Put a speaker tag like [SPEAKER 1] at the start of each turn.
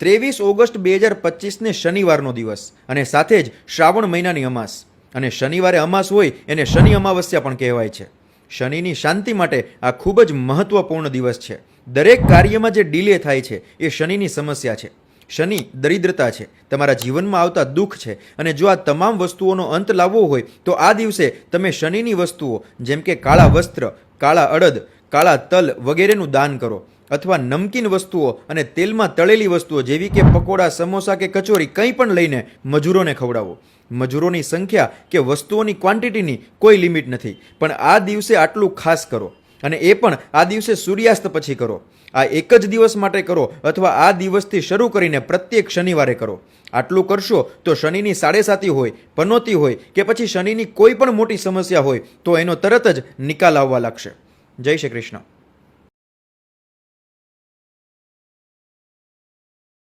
[SPEAKER 1] ત્રેવીસ ઓગસ્ટ બે હજાર પચીસને શનિવારનો દિવસ અને સાથે જ શ્રાવણ મહિનાની અમાસ. અને શનિવારે અમાસ હોય એને શનિ અમાવસ્યા પણ કહેવાય છે. શનિની શાંતિ માટે આ ખૂબ જ મહત્વપૂર્ણ દિવસ છે. દરેક કાર્યમાં જે ડીલે થાય છે, એ શનિની સમસ્યા છે. શનિ દરિદ્રતા છે, તમારા જીવનમાં આવતા દુઃખ છે અને જો આ તમામ વસ્તુઓનો અંત લાવવો હોય, તો આ દિવસે તમે શનિની વસ્તુઓ, જેમ કે કાળા વસ્ત્ર, કાળા અડદ કાળા તલ વગેરેનું દાન કરો અથવા નમકીન વસ્તુઓ અને તેલમાં તળેલી વસ્તુઓ જેવી કે પકોડા, સમોસા કે કચોરી કંઈ પણ લઈને મજૂરોને ખવડાવો. મજૂરોની સંખ્યા કે વસ્તુઓની ક્વોન્ટિટીની કોઈ લિમિટ નથી. પણ આ દિવસે આટલું ખાસ કરો અને એ પણ આ દિવસે સૂર્યાસ્ત પછી કરો. આ એક જ દિવસ માટે કરો અથવા આ દિવસથી શરૂ કરીને પ્રત્યેક શનિવારે કરો. આટલું કરશો તો શનિની સાડેસાતી હોય, પનોતી હોય કે પછી શનિની કોઈ પણ મોટી સમસ્યા હોય તો એનો તરત જ નિકાલ આવવા લાગશે. જય શ્રી કૃષ્ણ.